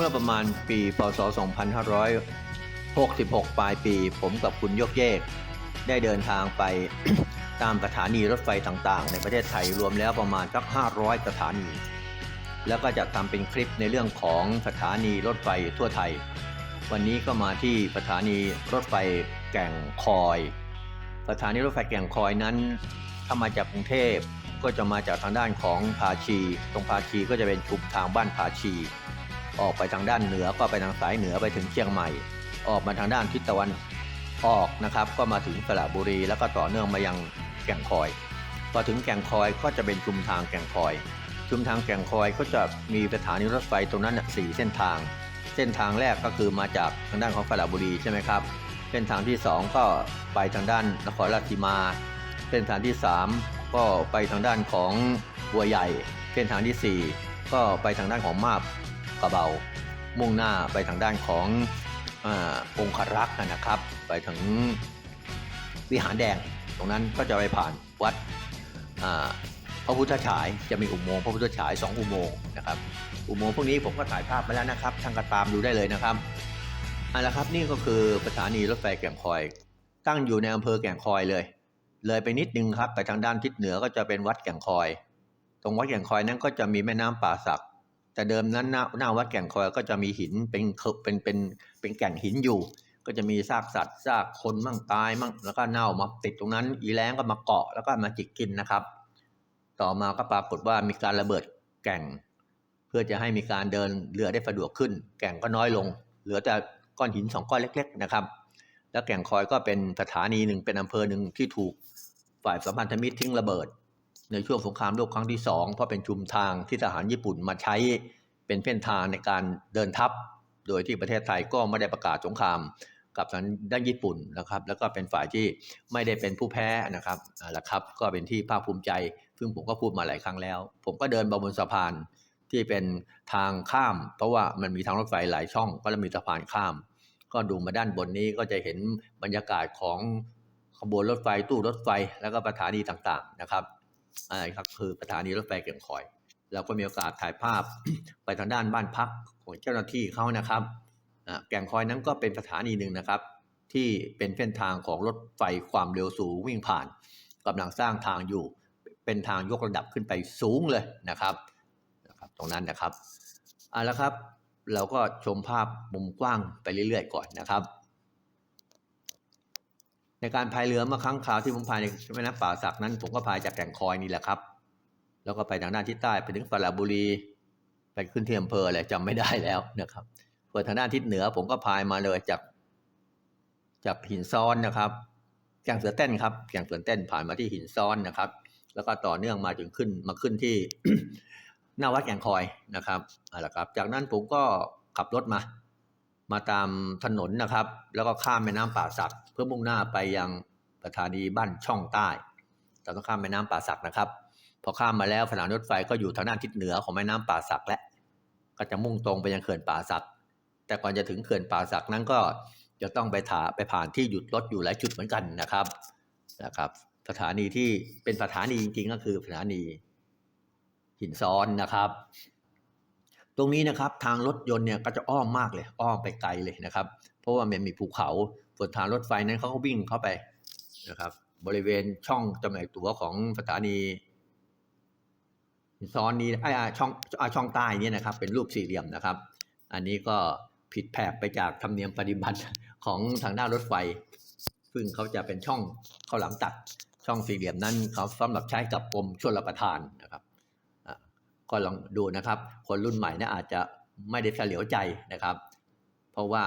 เมื่อประมาณปี พศ 66 ปลายปี ผมกับคุณโยกเยก ได้เดินทางไป ตามสถานีรถไฟต่างๆ ในประเทศไทยรวมแล้วประมาณสัก 500 สถานี แล้วก็จะทำเป็นคลิปในเรื่องของสถานีรถไฟทั่วไทย วันนี้ก็มาที่สถานีรถไฟแก่งคอย สถานีรถไฟแก่งคอยนั้นถ้ามาจากกรุงเทพก็จะมาจากทางด้านของภาชี ตรงภาชีก็จะเป็นชุมทางบ้านภาชี ออกไปทางด้านเหนือก็ไปทางสายเหนือไปถึงเชียงใหม่ ออกมาทางด้านทิศตะวันออกนะครับ ก็มาถึงสระบุรี แล้วก็ต่อเนื่องมายังแก่งคอย พอถึงแก่งคอยก็จะเป็นชุมทางแก่งคอย ชุมทางแก่งคอยก็จะมีสถานีรถไฟตรงนั้นสี่เส้นทาง เส้นทางแรกก็คือมาจากทางด้านของสระบุรีใช่ไหมครับ เส้นทางที่สองก็ไปทางด้านนครราชสีมา เส้นทางที่สามก็ไปทางด้านของบัวใหญ่ เส้นทางที่สี่ก็ไปทางด้านของมาบกระเบา มุ่งหน้าไปทางด้านของ องครักษ์นะครับ ไปถึงวิหารแดง ตรงนั้นก็จะไปผ่านวัดพระพุทธฉายจะมีอุโมงค์พระพุทธฉาย2อุโมงค์นะครับ อุโมงค์พวกนี้ผมก็ถ่ายภาพมาแล้วนะครับทานก็ตามดูได้เลยนะครับเอาละครับนี่ก็คือสถานีรถไฟแก่งคอย ตั้งอยู่ในอำเภอแก่งคอยเลย เลยไปนิดนึงครับ ไปทางด้านทิศเหนือก็จะเป็นวัดแก่งคอย ตรงวัดแก่งคอยนั้นก็จะมีแม่น้ำป่าสัก แต่เดิมนั้นหน้าหน้าวัดแก่งคอยก็จะมีหินเป็นเขบเป็นเป็นเป็นแก่งหินอยู่ ก็จะมีซากสัตว์ซากคนมั่งตายมั่งแล้วก็เน่ามาติดตรงนั้น อีแรงก็มาเกาะแล้วก็มาจิกกินนะครับ ต่อมาก็ปรากฏว่ามีการระเบิดแก่ง เพื่อจะให้มีการเดินเรือได้สะดวกขึ้น แก่งก็น้อยลง เหลือแต่ก้อนหินสองก้อนเล็ก ๆนะครับ แล้วแก่งคอยก็เป็นสถานีหนึ่งเป็นอำเภอหนึ่งที่ถูกฝ่ายสัมพันธมิตรทิ้งระเบิด ในช่วงสงครามโลกครั้งที่สองเพราะเป็นชุมทางที่ทหารญี่ปุ่นมาใช้เป็นเส้นทางในการเดินทัพ โดยที่ประเทศไทยก็ไม่ได้ประกาศสงครามกับทางด้านญี่ปุ่นนะครับ แล้วก็เป็นฝ่ายที่ไม่ได้เป็นผู้แพ้นะครับเอาละครับ ก็เป็นที่ภาคภูมิใจ ซึ่งผมก็พูดมาหลายครั้งแล้ว ผมก็เดินบนสะพานที่เป็นทางข้าม เพราะว่ามันมีทางรถไฟหลายช่อง ก็จะมีสะพานข้าม ก็ดูมาด้านบนนี้ก็จะเห็นบรรยากาศของขบวนรถไฟตู้รถไฟ แล้วก็สถานีต่างๆนะครับ อะไรครับคือสถานีรถไฟเก่งคอย เราก็มีโอกาสถ่ายภาพไปทางด้านบ้านพักของเจ้าหน้าที่เขานะครับอ่าแก่งคอยนั้นก็เป็นสถานีหนึ่งนะครับ ที่เป็นเส้นทางของรถไฟความเร็วสูงวิ่งผ่านกำลังสร้างทางอยู่เป็นทางยกระดับขึ้นไปสูงเลยนะครับนะครับตรงนั้นนะครับเอาละครับ เราก็ชมภาพมุมกว้างไปเรื่อยๆก่อนนะครับ ในการพายเรือมื่อครั้งคราวที่ผมพายในแม่น้ำป่าสักนั้น ผมก็พายจากแก่งคอยนี่แหละครับ แล้วก็ไปทางด้านทิศใต้ไปถึงสระบุรี ไปขึ้นที่อำเภออะไรจำไม่ได้แล้วนะครับส่วนทางด้านทิศเหนือ ผมก็พายมาเลยจาก จากหินซ้อนนะครับแก่งเสือเต้นครับแก่งเสือเต้นผ่านมาที่หินซ้อนนะครับ แล้วก็ต่อเนื่องมาถึงขึ้นมาขึ้นที่หน้าวัดแก่งคอยนะครับเอาละครับ จากนั้นผมก็ขับรถมา มาตามถนนนะครับ แล้วก็ข้ามแม่น้ำป่าสัก เพื่อมุ่งหน้าไปยังสถานีบ้านช่องใต้เราต้องข้ามแม่น้ำป่าสักนะครับ พอข้ามมาแล้วสถานรถไฟก็อยู่ทางด้านทิศเหนือของแม่น้ำป่าสักและ ก็จะมุ่งตรงไปยังเขื่อนป่าสัก แต่ก่อนจะถึงเขื่อนป่าสักนั้นก็จะต้องไปถาไปผ่านที่หยุดรถอยู่หลายจุดเหมือนกันนะครับนะครับสถานีที่เป็นสถานีจริงๆ ก็คือสถานีหินซ้อนนะครับ ตรงนี้นะครับทางรถยนต์เนี่ยก็จะอ้อมมากเลย อ้อมไปไกลเลยนะครับ เพราะว่ามันมีภูเขาส่วนทางรถไฟนั้นเขาก็วิ่งเข้าไปนะครับ บริเวณช่องจำหน่ายตั๋วของสถานีซ้อนนี้ไอ้อ่าช่องอ่าช่องใต้นี่นะครับ เป็นรูปสี่เหลี่ยมนะครับ อันนี้ก็ผิดแผกไปจากธรรมเนียมปฏิบัติของทางด้านรถไฟ ซึ่งเขาจะเป็นช่องข้าหลามตัดช่องสี่เหลี่ยมนั้นเขาสำหรับใช้กับกรมชลประทานนะครับ ก็ลองดูนะครับ คนรุ่นใหม่เนี่ยอาจจะไม่ได้เฉลียวใจนะครับ เพราะว่า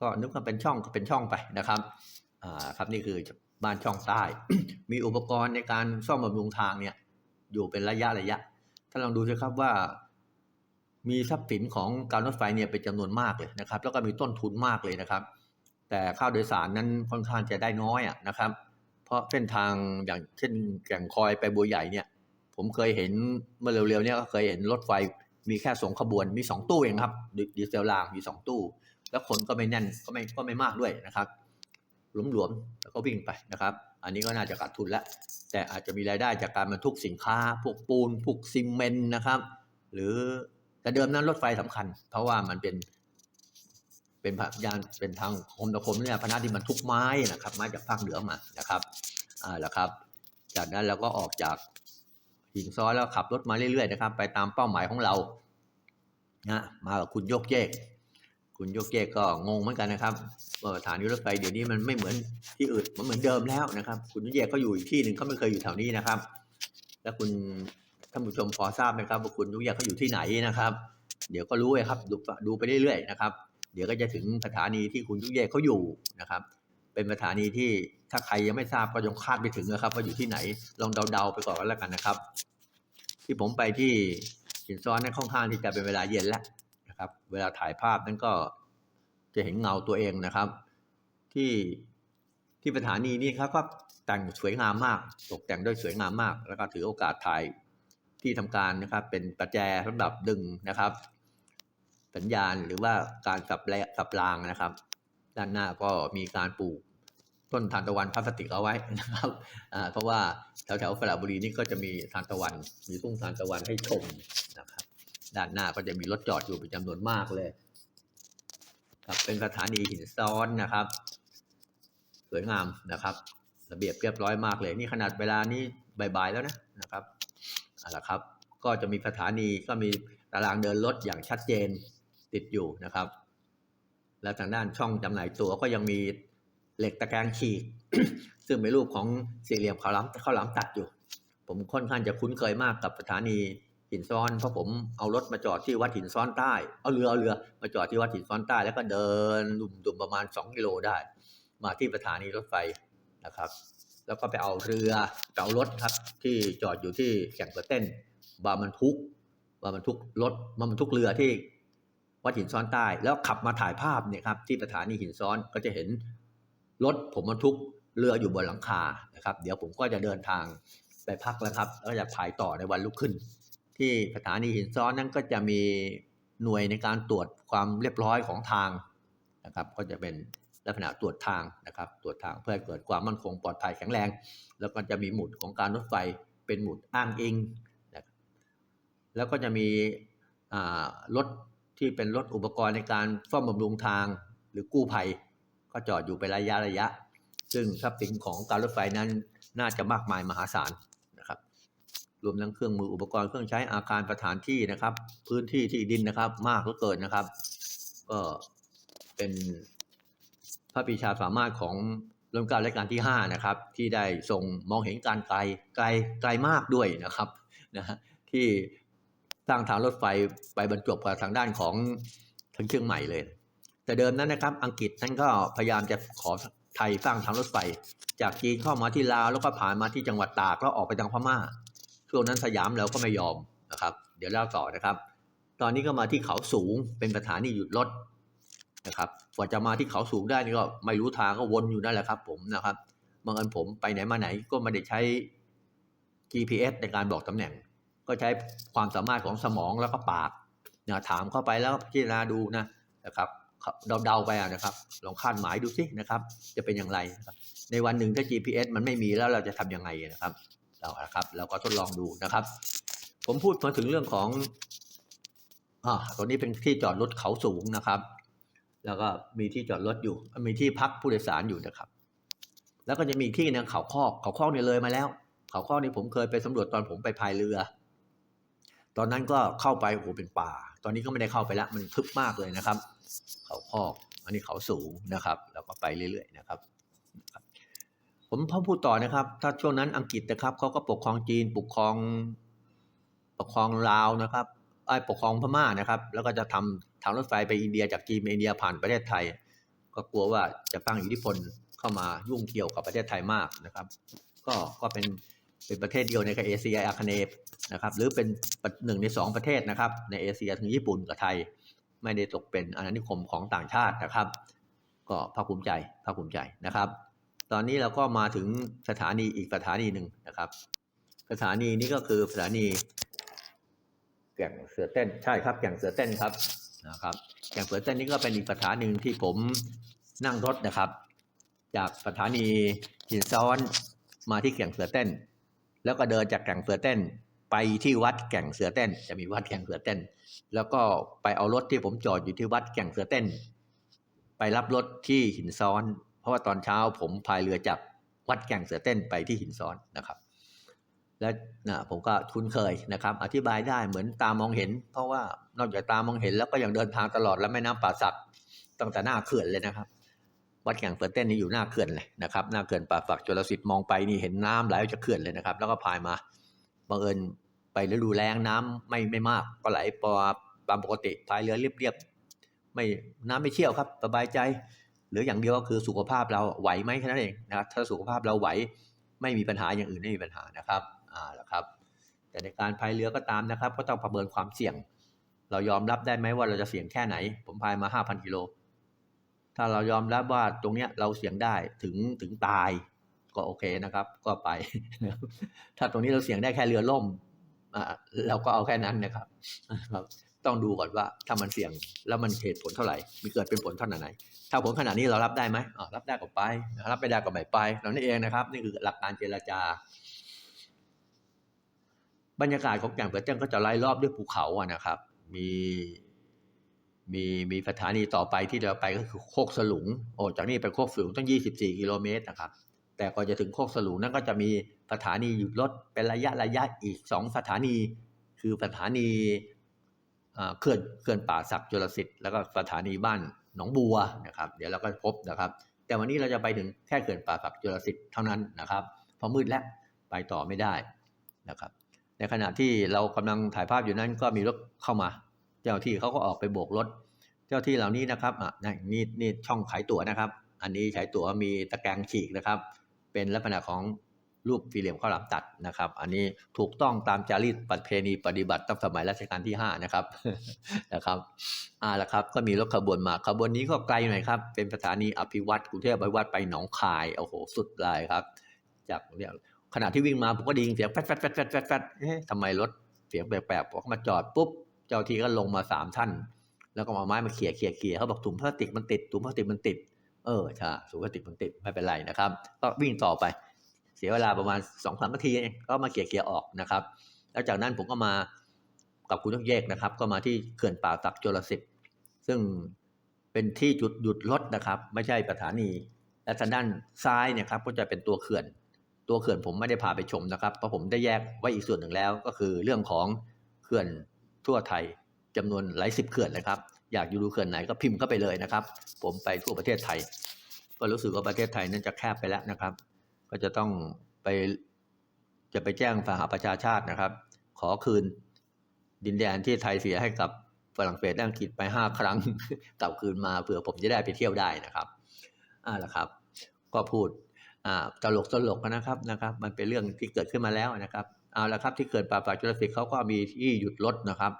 ก็นึกว่าเป็นช่องก็เป็นช่องไปนะครับอ่าครับนี่คือบ้านช่องใต้ มีอุปกรณ์ในการซ่อมบำรุงทางเนี่ยอยู่เป็นระยะระยะถ้าลองดูสิครับว่า มีทรัพย์สินของการรถไฟเนี่ยเป็นจำนวนมากเลยนะครับ แล้วก็มีต้นทุนมากเลยนะครับ แต่ค่าโดยสารนั้นค่อนข้างจะได้น้อยอะนะครับ เพราะเส้นทางอย่างเช่นแก่งคอยไปบัวใหญ่เนี่ย ผมเคยเห็นเมื่อเร็วๆเนี่ยก็เคยเห็นรถไฟมีแค่สองขบวนมีสองตู้เองครับดีเซลรางมีสองตู้ แล้วคนก็ไม่แน่นก็ไม่ก็ไม่มากด้วยนะครับหลวมๆแล้วก็วิ่งไปนะครับ อันนี้ก็น่าจะขาดทุนแล้ว แต่อาจจะมีรายได้จากการบรรทุกสินค้า พวกปูนพวกซีเมนต์นะครับ หรือแต่เดิมนั้นรถไฟสำคัญ เพราะว่ามันเป็น เป็นพยานเป็นทางคมตะคมเนี่ยพนักที่มันทุกไม้นะครับ ไม้จากภาคเหนือมานะครับอ่าแล้วครับ จากนั้นเราก็ออกจาก หินซ้อนแล้วขับรถมาเรื่อยๆนะครับ ไปตามเป้าหมายของเรานะมากับคุณโยกเยก คุณโยกเยกก็งงเหมือนกันนะครับว่าสถานีรถไฟเดี๋ยวนี้มันไม่เหมือนที่อื่นมันเหมือนเดิมแล้วนะครับ คุณโยกเยกเขาอยู่อีกที่หนึ่งเขาไม่เคยอยู่แถวนี้นะครับ แล้วคุณท่านผู้ชมพอทราบไหมครับว่าคุณโยกเยกเขาอยู่ที่ไหนนะครับ เดี๋ยวก็รู้เลยครับดูดูไปเรื่อยๆนะครับ เดี๋ยวก็จะถึงสถานีที่คุณโยกเยกเขาอยู่นะครับ เป็นสถานีที่ถ้าใครยังไม่ทราบก็ยังคาดไม่ถึงนะครับ ว่าอยู่ที่ไหนลองเดาๆไปก่อนก็แล้วกันนะครับ ที่ผมไปที่หินซ้อนนั้นค่อนข้างที่จะเป็นเวลาเย็นแล้วนะครับ เวลาถ่ายภาพนั้นก็จะเห็นเงาตัวเองนะครับ ที่ที่สถานีนี้ครับก็แต่งสวยงามมาก ตกแต่งด้วยสวยงามมาก แล้วก็ถือโอกาสถ่ายที่ทำการนะครับ เป็นประแจสำหรับดึงนะครับ สัญญาณหรือว่าการสับแลสับรางนะครับ ด้านหน้าก็มีการปลูกต้นทานตะวันพลาสติกเอาไว้นะครับเพราะว่าแถวแถวๆสระบุรีนี่ก็จะมีทานตะวัน มีทุ่งทานตะวันให้ชมนะครับ ด้านหน้าก็จะมีรถจอดอยู่เป็นจำนวนมากเลยครับเป็นสถานีหินซ้อนนะครับ สวยงามนะครับ ระเบียบเรียบร้อยมากเลย นี่ขนาดเวลานี้บ่ายๆแล้วนะนะครับเอาละครับ ก็จะมีสถานีก็มีตารางเดินรถอย่างชัดเจนติดอยู่นะครับ และทางด้านช่องจำหน่ายตั๋วก็ยังมีเหล็กตะแกรงฉีก ซึ่งเป็นรูปของสี่เหลี่ยมข้าวหลามข้าวหลามตัดอยู่ ผมค่อนข้างจะคุ้นเคยมากกับสถานีหินซ้อนเพราะผมเอารถมาจอดที่วัดหินซ้อนใต้เอาเรือเอาเรือมาจอดที่วัดหินซ้อนใต้ แล้วก็เดินดุมๆประมาณ 2 กิโลได้ มาที่สถานีรถไฟนะครับ แล้วก็ไปเอาเรือไปเอารถครับที่จอดอยู่ที่แก่งกระเต้นบามันทุกบามันทุกรถมาบรรทุกเรือที่ วัดหินซ้อนใต้ แล้วขับมาถ่ายภาพเนี่ยครับที่สถานีหินซ้อนก็จะเห็นรถผมบรรทุกเรืออยู่บนหลังคานะครับ เดี๋ยวผมก็จะเดินทางไปพักแล้วครับ แล้วก็จะถ่ายต่อในวันลุกขึ้น ที่สถานีหินซ้อนนั้นก็จะมีหน่วยในการตรวจความเรียบร้อยของทางนะครับ ก็จะเป็นลักษณะตรวจทางนะครับ ตรวจทางเพื่อให้เกิดความมั่นคงปลอดภัยแข็งแรง แล้วก็จะมีหมุดของการรถไฟเป็นหมุดอ้างอิงนะแล้วก็จะมีรถ ที่เป็นรถอุปกรณ์ในการซ่อมบำรุงทาง หรือกู้ภัย ก็จอดอยู่เป็นระยะระยะ ซึ่งทรัพย์สินของการรถไฟนั้นน่าจะมากมายมหาศาลนะครับ รวมทั้งเครื่องมืออุปกรณ์เครื่องใช้อาคารสถานที่นะครับ พื้นที่ที่ดินนะครับ มากเหลือเกินนะครับ ก็เป็นพระปีชาสามารถของรัชกาลรัชกาลที่ห้านะครับ ที่ได้ทรงมองเห็นการไกลไกลไกลมากด้วยนะครับนะที่ สร้างทางรถไฟไปบรรจบกับทางด้านของทางเชียงใหม่เลย แต่เดิมนั้นนะครับ อังกฤษท่านก็พยายามจะขอไทยสร้างทางรถไฟ จากจีนเข้ามาที่ลาวแล้วก็ผ่านมาที่จังหวัดตากแล้วออกไปทางพม่าช่วงนั้นสยามเราก็ไม่ยอมนะครับ เดี๋ยวเล่าต่อนะครับ ตอนนี้ก็มาที่เขาสูงเป็นสถานีหยุดรถนะครับกว่าจะมาที่เขาสูงได้นี่ก็ไม่รู้ทางก็วนอยู่นั่นแหละครับ ผมนะครับบางอันผมไปไหนมาไหนก็ไม่ได้ใช้ GPS ในการบอกตำแหน่ง ก็ใช้ความสามารถของสมองแล้วก็ปากนะถามเข้าไปแล้วพิจารณาดูนะนะครับเดาๆไปนะครับ ลองคาดหมายดูสินะครับ จะเป็นอย่างไร ในวันหนึ่งถ้า GPS มันไม่มีแล้วเราจะทำยังไงนะครับเราครับ เราก็ทดลองดูนะครับ ผมพูดมาถึงเรื่องของอ่าตัวนี้เป็นที่จอดรถเขาสูงนะครับ แล้วก็มีที่จอดรถอยู่ มีที่พักผู้โดยสารอยู่นะครับ แล้วก็จะมีที่นึงเขาคอกเขาคอกเนี่ยเลยมาแล้ว เขาคอกนี่ผมเคยไปสำรวจตอนผมไปพายเรือ ตอนนั้นก็เข้าไปโอ้โหเป็นป่า ตอนนี้ก็ไม่ได้เข้าไปแล้วมันทึบมากเลยนะครับ เขาคอกอันนี้เขาสูงนะครับ แล้วก็ไปเรื่อยๆนะครับ ผมพ่อพูดต่อนะครับ ถ้าช่วงนั้นอังกฤษนะครับเขาก็ปกครองจีนปกครองปกครองลาวนะครับไอ้ปกครองพม่านะครับ แล้วก็จะทำทางรถไฟไปอินเดียจากจีนไปอินเดียผ่านประเทศไทย ก็กลัวว่าจะตั้งอิทธิพลเข้ามายุ่งเกี่ยวกับประเทศไทยมากนะครับ ก็ก็เป็น เป็นประเทศเดียวในเอเชียอาคเนย์นะครับหรือเป็นหนึ่งในสองประเทศนะครับในเอเชียถึงญี่ปุ่นกับไทย ไม่ได้ตกเป็นอาณานิคมของต่างชาตินะครับกก็ภาคภูมิใจภาคภูมิใจนะครับ ตอนนี้เราก็มาถึงสถานีอีกสถานีหนึ่งนะครับ สถานีนี้ก็คือสถานีแก่งเสือเต้นใช่ครับแก่งเสือเต้นครับนะครับแก่งเสือเต้นนี้ก็เป็นอีกสถานีหนึ่งที่ผมนั่งรถนะครับ จากสถานีหินซ้อนมาที่แก่งเสือเต้น แล้วก็เดินจากแก่งเสือเต้น ไปที่วัดแก่งเสือเต้น จะมีวัดแก่งเสือเต้น แล้วก็ไปเอารถที่ผมจอดอยู่ที่วัดแก่งเสือเต้น ไปรับรถที่หินซ้อน เพราะว่าตอนเช้าผมพายเรือจากวัดแก่งเสือเต้นไปที่หินซ้อนนะครับ และนะผมก็คุ้นเคยนะครับ อธิบายได้เหมือนตามองเห็น เพราะว่านอกจากตามองเห็นแล้วก็ยังเดินทางตลอดและแม่น้ำป่าสักตั้งแต่หน้าเขื่อนเลยนะครับ วัดแก่งเปิดเต้นนี่อยู่หน้าเขื่อนเลยนะครับหน้าเขื่อนป่าฝักจรสิทธิ์มองไปนี่เห็นน้ำไหลออกจากเขื่อนเลยนะครับ แล้วก็พายมาบังเอิญไปฤดูแล้งน้ำไม่ไม่มากก็ไหลปอตามปกติพายเรือเรียบๆไม่น้ำไม่เชี่ยวครับสบายใจหลืออย่างเดียวก็คือสุขภาพเราไหวไหมแค่นั้นเองนะครับถ้าสุขภาพเราไหวไม่มีปัญหาอย่างอื่นไม่มีปัญหานะครับอ่าแล้วครับแต่ในการพายเรือก็ตามนะครับ ก็ต้องประเมินความเสี่ยง เรายอมรับได้ไหมว่าเราจะเสี่ยงแค่ไหน ผมพายมา 5,000กิโล ถ้าเรายอมรับว่าตรงเนี้ยเราเสี่ยงได้ถึงถึงตาย ก็โอเคนะครับ ก็ไป ถ้าตรงนี้เราเสี่ยงได้แค่เรือล่มอ่าเราก็เอาแค่นั้นนะครับครับต้องดูก่อนว่าถ้ามันเสี่ยงแล้วมันเหตุผลเท่าไหร่ มีเกิดเป็นผลเท่าไหนถ้าผลขนาดนี้เรารับได้ไหมอ๋อรับได้ก็ไป รับไม่ได้ก็ไม่ไปเรานี่เองนะครับ นี่คือหลักการเจรจา บรรยากาศของแก่งเปิดเจ้งก็จะไล่รอบด้วยภูเขาอะนะครับ มี มีมีสถานีต่อไปที่เราไปก็คือโคกสลุงโอ้จากนี้ไปโคกสลุงต้อง 24 กิโลเมตรนะครับ แต่ก่อนจะถึงโคกสลุงนั่นก็จะมีสถานีหยุดรถเป็นระยะระยะอีกสองสถานี คือสถานีอ่าเขื่อนเขื่อนป่าศักดิ์จุลสิทธิ์แล้วก็สถานีบ้านหนองบัวนะครับ เดี๋ยวเราก็พบนะครับ แต่วันนี้เราจะไปถึงแค่เขื่อนป่าศักดิ์จุลสิทธิ์เท่านั้นนะครับเพราะมืดแล้วไปต่อไม่ได้นะครับ ในขณะที่เรากำลังถ่ายภาพอยู่นั้นก็มีรถเข้ามา เจ้าที่เขาก็ออกไปโบกรถ เจ้าที่เหล่านี้นะครับอะนี่นี่ช่องขายตั๋วนะครับ อันนี้ขายตั๋วมีตะแกรงฉีกนะครับ เป็นลักษณะของรูปสี่เหลี่ยมข้าวหลามตัดนะครับ อันนี้ถูกต้องตามจารีตประเพณีปฏิบัติตั้งสมัยรัชกาลที่ห้านะครับนะครับอ่าละครับ ก็มีรถขบวนมาขบวนนี้ก็ไกลหน่อยครับ เป็นสถานีอภิวัตรกรุงเทพอภิวัตรไปหนองคายโอ้โหสุดเลยครับ จากเนี่ยขณะที่วิ่งมาผมก็ไดยินเสียงแฟดแฟดแฟดแฟดแฟดเอ๊ะทำไมรถเสียงแปลกๆพอเขามาจอดปุ๊บ จ้าที่ก็ลงมาสามท่าน แล้วก็เอาไม้มาเขี่ยเขี่ยเขี่ยเขาบอกถุงพลาสติกมันติดถุงพลาสติกมันติด เออใช่ถุงพลาสติกมันติดไม่เป็นไรนะครับ ก็วิ่งต่อไป เสียเวลาประมาณสองสามนาทีเองก็มาเขี่ยเขี่ยออกนะครับ แล้วจากนั้นผมก็มากับคุณยกเยกนะครับ ก็มาที่เขื่อนป่าศักจุลสิทธิ์ซึ่งเป็นที่จุดหยุดรถนะครับ ไม่ใช่สถานี และทางด้านซ้ายเนี่ยครับก็จะเป็นตัวเขื่อน ตัวเขื่อนผมไม่ได้พาไปชมนะครับเพราะผมได้แยกไว้อีกส่วนหนึ่งแล้ว ก็คือเรื่องของเขื่อน ทั่วไทยจำนวนหลายสิบเขื่อนเลยครับ อยากอยู่ดูเขื่อนไหนก็พิมพ์เข้าไปเลยนะครับ ผมไปทั่วประเทศไทย ก็รู้สึกว่าประเทศไทยนั้นจะแคบไปแล้วนะครับ ก็จะต้องไปจะไปแจ้งสหประชาชาตินะครับ ขอคืนดินแดนที่ไทยเสียให้กับฝรั่งเศสอังกฤษไปห้าครั้งกลับคืนมาเผื่อผมจะได้ไปเที่ยวได้นะครับอ่าล่ะครับ ก็พูดอ่าตลกตลกนะครับนะครับ มันเป็นเรื่องที่เกิดขึ้นมาแล้วนะครับ เอาละครับที่เกิดป่าป่าจุลสิทธิ์เขาก็มีที่หยุดรถนะครับ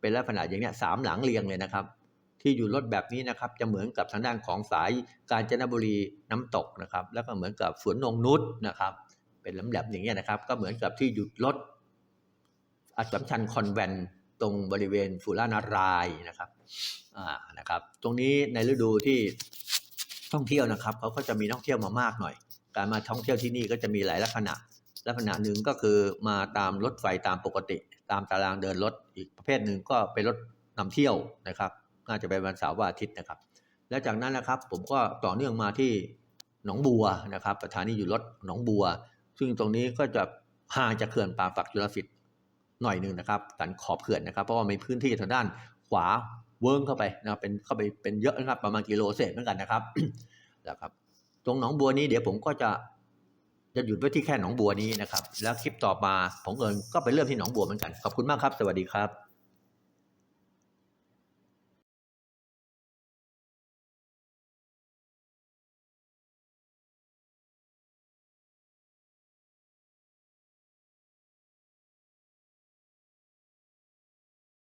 เป็นลักษณะอย่างนี้สามหลังเรียงเลยนะครับ ที่อยู่รถแบบนี้นะครับ จะเหมือนกับทางด้านของสายกาญจนบุรีน้ำตกนะครับ แล้วก็เหมือนกับสวนนงนุษนะครับ เป็นลำดับอย่างเงี้นะครับ ก็เหมือนกับที่หยุดรถอัสสัมชัญคอนแวนตรงบริเวณสุรานารายนะครับอ่านะครับ ตรงนี้ในฤดูที่ท่องเที่ยวนะครับเขาก็จะมีนักท่องเที่ยวมามากหน่อย การมาท่องเที่ยวที่นี่ก็จะมีหลายลักษณะ ลักษณะหนึ่งก็คือมาตามรถไฟตามปกติ ตามตารางเดินรถอีกประเภทหนึ่งก็เป็นรถนำเที่ยวนะครับน่าจะเป็นวันเสาร์วันอาทิตย์นะครับ แล้วจากนั้นนะครับผมก็ต่อเนื่องมาที่หนองบัวนะครับสถานีอยู่รถหนองบัว ซึ่งตรงนี้ก็จะห่างจากเขื่อนป่าฝักจุลสิทธิ์หน่อยหนึ่งนะครับสันขอบเขื่อนนะครับ เพราะว่ามีพื้นที่ทางด้านขวาเวิ้งเข้าไปนะครับเป็นเข้าไปเป็นเยอะนะครับประมาณกิโลเศษเหมือนกันนะครับนะครับ ตรงหนองบัวนี้เดี๋ยวผมก็จะ จะหยุดไว้ที่แค่หนองบัวนี้นะครับ แล้วคลิปต่อมาผมเอิญก็ไปเริ่มที่หนองบัวเหมือนกัน ขอบคุณมากครับ สวัสดีครับ